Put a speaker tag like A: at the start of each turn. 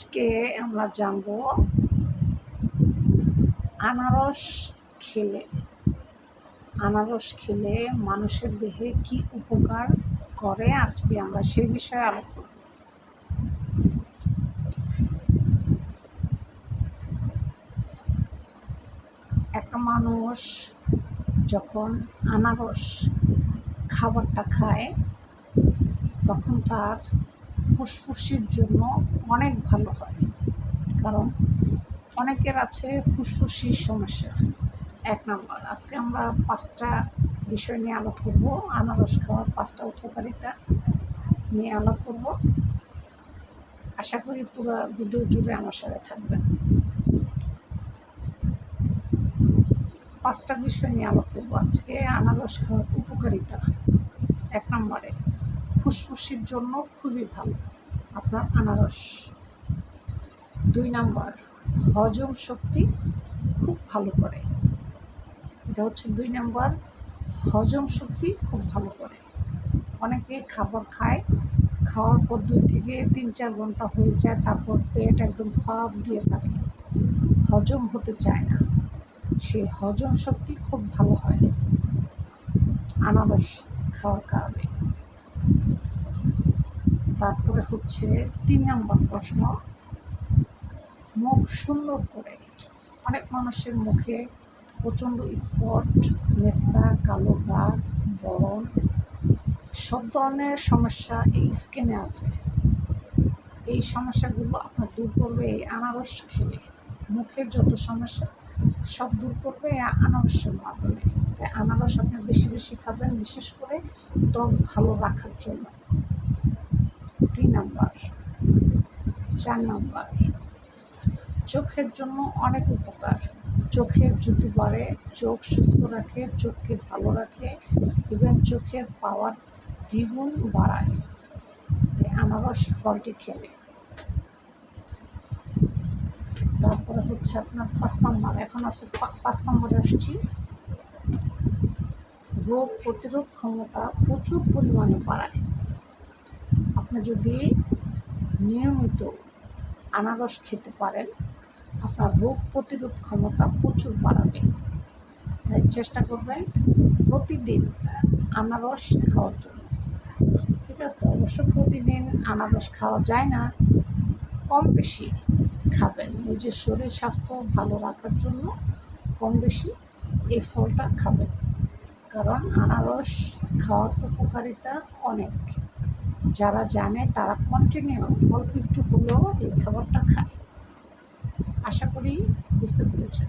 A: আজকে আমরা জানব আনারস খেলে আনারস খেলে মানুষের দেহে কি উপকার করে আজকে আমরা সেই বিষয়ে আলোচনা। একটা মানুষ যখন আনারস খাবারটা খায়, তখন তার ফুসফুসির জন্য অনেক ভালো হয়। কারণ অনেকের আছে ফুসফুসির সমস্যা। এক নম্বর, আজকে আমরা পাঁচটা বিষয় নিয়ে আলোপ করব। আনারস খাওয়ার পাঁচটা উপকারিতা নিয়ে আলোপ করব। আশা করি পুরো ভিডিও জুড়ে আমার সাথে থাকবেন। পাঁচটা বিষয় নিয়ে আলোপ করব। আজকে আনারস খাওয়ার উপকারিতা এক নম্বরে। ফুসফুসির জন্য খুবই ভালো। আপনার আনারস। দুই নাম্বার, হজম শক্তি খুব ভালো করে। এটা হচ্ছে দুই নাম্বার, হজম শক্তি খুব ভালো করে। অনেকে খাবার খায়, খাওয়ার পর দুই থেকে তিন চার ঘণ্টা হয়ে যায়, তারপর পেট একদম ফাপ দিয়ে থাকে। হজম হতে চায় না। সেই হজম শক্তি খুব ভালো হয়। আনারস খাওয়ার কারণে। তারপরে হচ্ছে তিন নম্বর প্রশ্ন, মুখ সুন্দর করে। অনেক মানুষের মুখে প্রচণ্ড স্পট, নেস্তা, কালো দাগ, বরণ, সব ধরনের সমস্যা এই স্কিনে আছে। এই সমস্যাগুলো আপনার দূর করবে এই আনারস খেলে। মুখের যত সমস্যা, সব দূর করবে এই আনারসের মাধ্যমে তাই আনারস আপনি বেশি বেশি খাবেন, বিশেষ করে ত্বক ভালো রাখার জন্য। তিন নাম্বার। চার নাম্বার। চোখের জন্য অনেক উপকার। চোখের জুতি বাড়ে চোখ সুস্থ রাখে, চোখকে ভালো রাখে এবং চোখের পাওয়ার দ্বিগুণ বাড়ায়। আনারস ফলটি খেলে। তারপরে হচ্ছে আপনার পাঁচ নম্বর। এখন আছে পাঁচ নম্বরে আসছি। রোগ প্রতিরোধ ক্ষমতা প্রচুর পরিমাণে বাড়ায়। আপনি যদি নিয়মিত আনারস খেতে পারেন, আপনার রোগ প্রতিরোধ ক্ষমতা প্রচুর বাড়াবে। তাই চেষ্টা করবেন প্রতিদিন আনারস খাওয়ার জন্য। ঠিক আছে? অবশ্য প্রতিদিন আনারস খাওয়া যায় না। কম বেশি খাবেন। নিজের শরীর স্বাস্থ্য ভালো রাখার জন্য কম বেশি এই ফলটা খাবেন। কারণ আনারস খাওয়ার উপকারিতা অনেক। যারা জানে তারা কন্টিনিউ অল্প একটু হলেও এই খাবারটা খায়। আশা করি বুঝতে পেরেছেন।